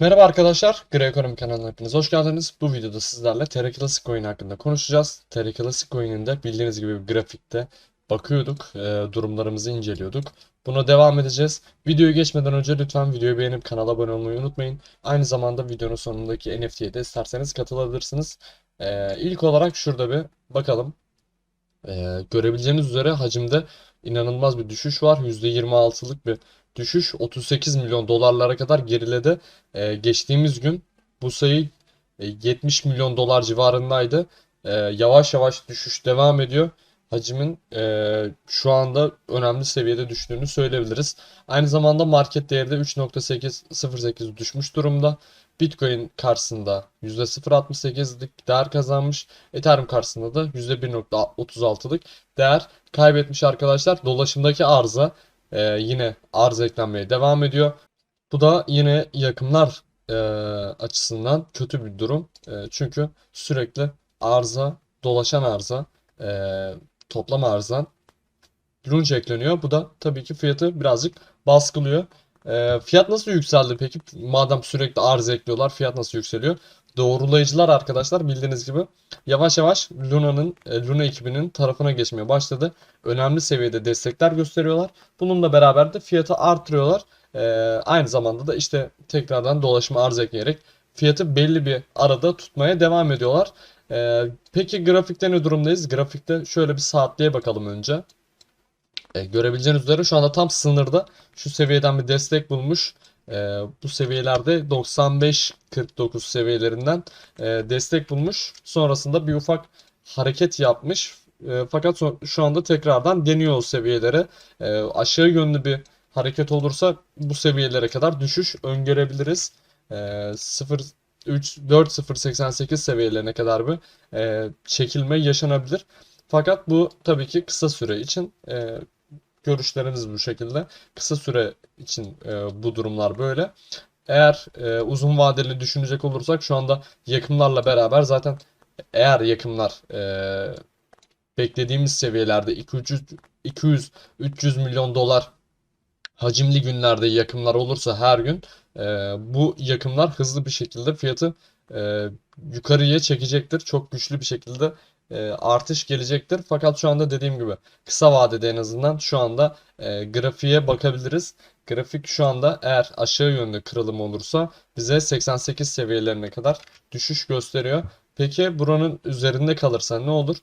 Merhaba arkadaşlar, Grey Ekonomi kanalına hepiniz hoş geldiniz. Bu videoda sizlerle TR Classic Coin hakkında konuşacağız. TR Classic Coin'in de bildiğiniz gibi bir grafikte bakıyorduk, e, durumlarımızı inceliyorduk. Buna devam edeceğiz. Videoyu geçmeden önce lütfen videoyu beğenip kanala abone olmayı unutmayın. Aynı zamanda videonun sonundaki NFT'ye de isterseniz katılabilirsiniz. E, ilk olarak şurada bir bakalım. E, görebileceğiniz üzere hacimde inanılmaz bir düşüş var. %26'lık bir düşüş 38 milyon dolarlara kadar geriledi. Ee, geçtiğimiz gün bu sayı e, 70 milyon dolar civarındaydı. Ee, yavaş yavaş düşüş devam ediyor. Hacmin e, şu anda önemli seviyede düştüğünü söyleyebiliriz. Aynı zamanda market değeri de 3.808 düşmüş durumda. Bitcoin karşısında %0.68'lik değer kazanmış. Ethereum karşısında da %1.36'lık değer kaybetmiş arkadaşlar. Dolaşımdaki arıza ee, yine arz eklenmeye devam ediyor. Bu da yine yakımlar e, açısından kötü bir durum. E, çünkü sürekli arıza, dolaşan arıza, e, toplam arıza lunch ekleniyor. Bu da tabii ki fiyatı birazcık baskılıyor. E, fiyat nasıl yükseldi peki? Madem sürekli arz ekliyorlar, fiyat nasıl yükseliyor? Doğrulayıcılar arkadaşlar bildiğiniz gibi yavaş yavaş Luna'nın e, Luna ekibinin tarafına geçmeye başladı. Önemli seviyede destekler gösteriyorlar. Bununla beraber de fiyatı artırıyorlar. Ee, aynı zamanda da işte tekrardan dolaşıma arz ekleyerek fiyatı belli bir arada tutmaya devam ediyorlar. Ee, peki grafikte ne durumdayız? Grafikte şöyle bir saatliğe bakalım önce. Ee, görebileceğiniz üzere şu anda tam sınırda şu seviyeden bir destek bulmuş. Ee, bu seviyelerde 95-49 seviyelerinden e, destek bulmuş. Sonrasında bir ufak hareket yapmış. E, fakat şu anda tekrardan deniyor o seviyelere. E, aşağı yönlü bir hareket olursa bu seviyelere kadar düşüş öngörebiliriz. E, 0 3 4 088 seviyelerine kadar bir e, çekilme yaşanabilir. Fakat bu tabii ki kısa süre için e, görüşlerimiz bu şekilde. Kısa süre için e, bu durumlar böyle. Eğer e, uzun vadeli düşünecek olursak şu anda yakımlarla beraber zaten eğer yakımlar e, beklediğimiz seviyelerde 200-300 milyon dolar hacimli günlerde yakımlar olursa her gün e, bu yakımlar hızlı bir şekilde fiyatı e, yukarıya çekecektir. Çok güçlü bir şekilde e, artış gelecektir. Fakat şu anda dediğim gibi kısa vadede en azından şu anda e, grafiğe bakabiliriz. Grafik şu anda eğer aşağı yönlü kırılım olursa bize 88 seviyelerine kadar düşüş gösteriyor. Peki buranın üzerinde kalırsa ne olur?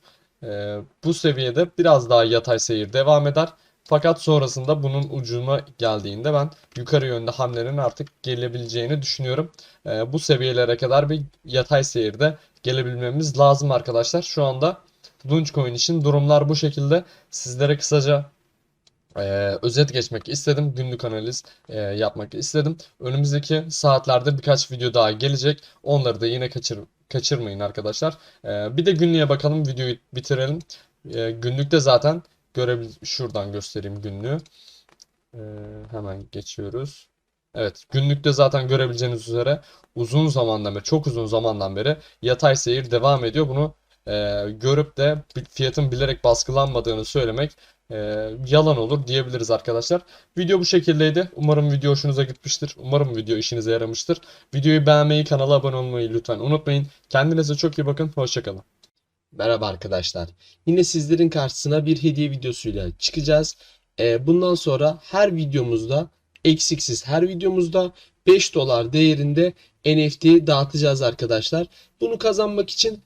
Ee, bu seviyede biraz daha yatay seyir devam eder. Fakat sonrasında bunun ucuna geldiğinde ben yukarı yönde hamlenin artık gelebileceğini düşünüyorum. Ee, bu seviyelere kadar bir yatay seyirde gelebilmemiz lazım arkadaşlar. Şu anda Dogecoin için durumlar bu şekilde. Sizlere kısaca e, özet geçmek istedim. Günlük analiz e, yapmak istedim. Önümüzdeki saatlerde birkaç video daha gelecek. Onları da yine kaçır, kaçırmayın arkadaşlar. E, bir de günlüğe bakalım. Videoyu bitirelim. E, günlükte zaten görebil şuradan göstereyim günlüğü. E, hemen geçiyoruz. Evet, günlükte zaten görebileceğiniz üzere uzun zamandan beri, çok uzun zamandan beri yatay seyir devam ediyor. Bunu e, görüp de fiyatın bilerek baskılanmadığını söylemek e, yalan olur diyebiliriz arkadaşlar. Video bu şekildeydi. Umarım video hoşunuza gitmiştir. Umarım video işinize yaramıştır. Videoyu beğenmeyi, kanala abone olmayı lütfen unutmayın. Kendinize çok iyi bakın. Hoşçakalın. Merhaba arkadaşlar. Yine sizlerin karşısına bir hediye videosuyla çıkacağız. Ee, bundan sonra her videomuzda eksiksiz her videomuzda 5 dolar değerinde NFT dağıtacağız arkadaşlar. Bunu kazanmak için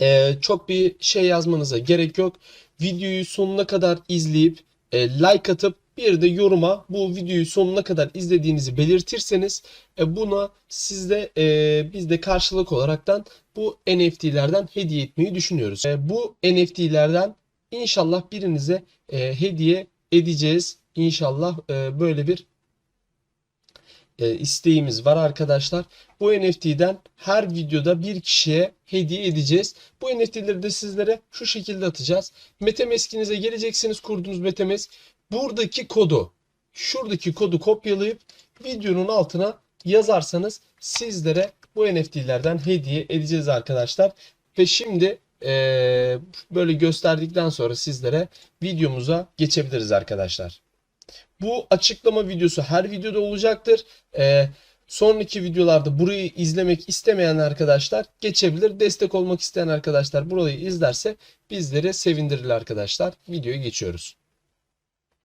e, çok bir şey yazmanıza gerek yok. Videoyu sonuna kadar izleyip e, like atıp bir de yoruma bu videoyu sonuna kadar izlediğinizi belirtirseniz e, buna sizde e, biz de karşılık olaraktan bu NFT'lerden hediye etmeyi düşünüyoruz. E, bu NFT'lerden inşallah birinize e, hediye edeceğiz. İnşallah e, böyle bir e, isteğimiz var arkadaşlar. Bu NFT'den her videoda bir kişiye hediye edeceğiz. Bu NFT'leri de sizlere şu şekilde atacağız. MetaMask'inize geleceksiniz kurduğunuz MetaMask. Buradaki kodu, şuradaki kodu kopyalayıp videonun altına yazarsanız sizlere bu NFT'lerden hediye edeceğiz arkadaşlar. Ve şimdi eee, böyle gösterdikten sonra sizlere videomuza geçebiliriz arkadaşlar. Bu açıklama videosu her videoda olacaktır. Ee, Sonraki videolarda burayı izlemek istemeyen arkadaşlar geçebilir. Destek olmak isteyen arkadaşlar burayı izlerse bizleri sevindirir arkadaşlar. Videoya geçiyoruz.